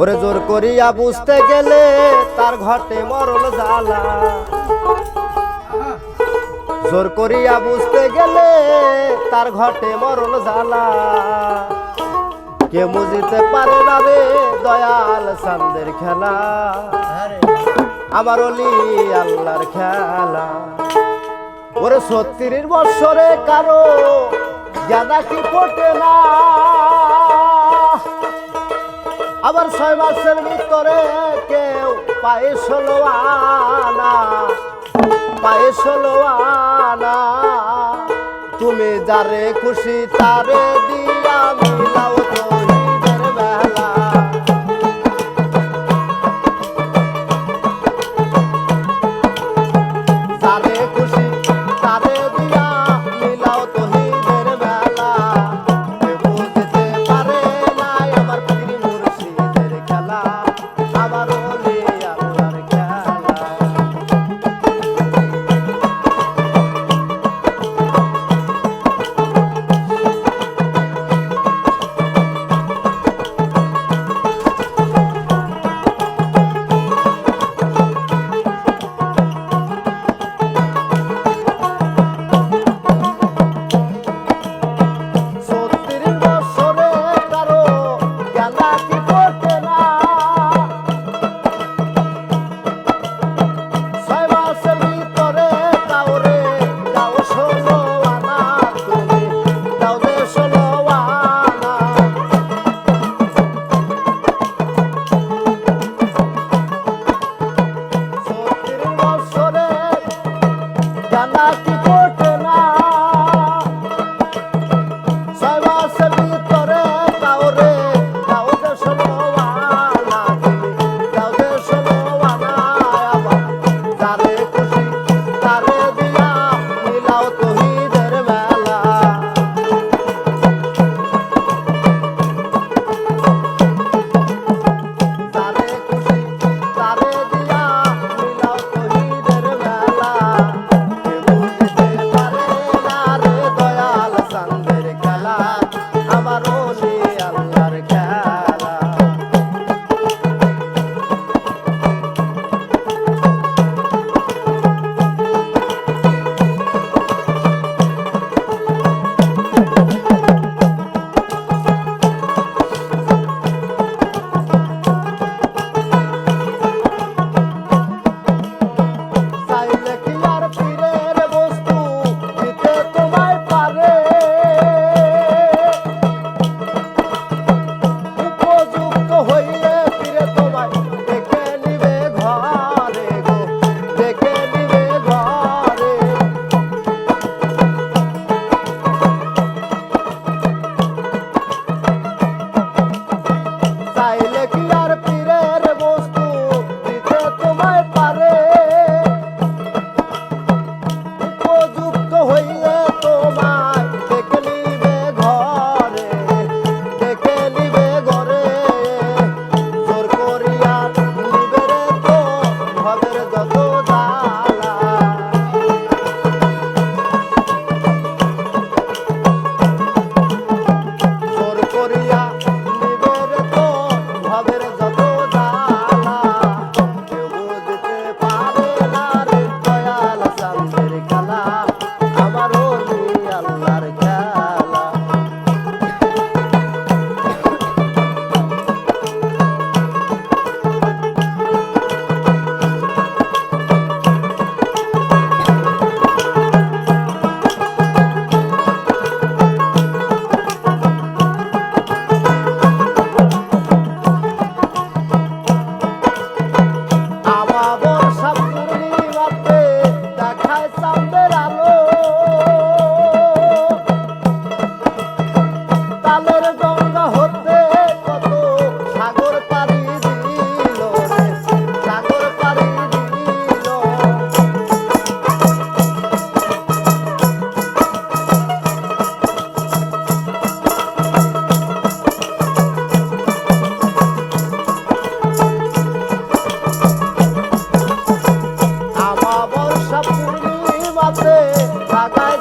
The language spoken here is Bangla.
ওরে জোর করিয়া বুঝতে গেলে তার ঘটে মরল জ্বালা। জোর করিয়া বুঝতে গেলে তার ঘটে মরল জ্বালা। কে বুঝিতে পারে না রে দয়াল সান্দের খেলা। আমার অলি আল্লাহর খেলা। ওরে সত্তিরির বৎসরে কারও জ্ঞানা কি ফোটে না। আবার ছয় মাসের ভিতরে কেউ পায়ে ষোলো আনা পায়ে ষোলো আনা তুমি যারে খুশি তারে দিয়া মিলাও কালের গঙ্গা হতে কত সাগর পারি দিল সাগর পারি দিল। আমার বর্ষা পূর্ণিমাতে লাগাই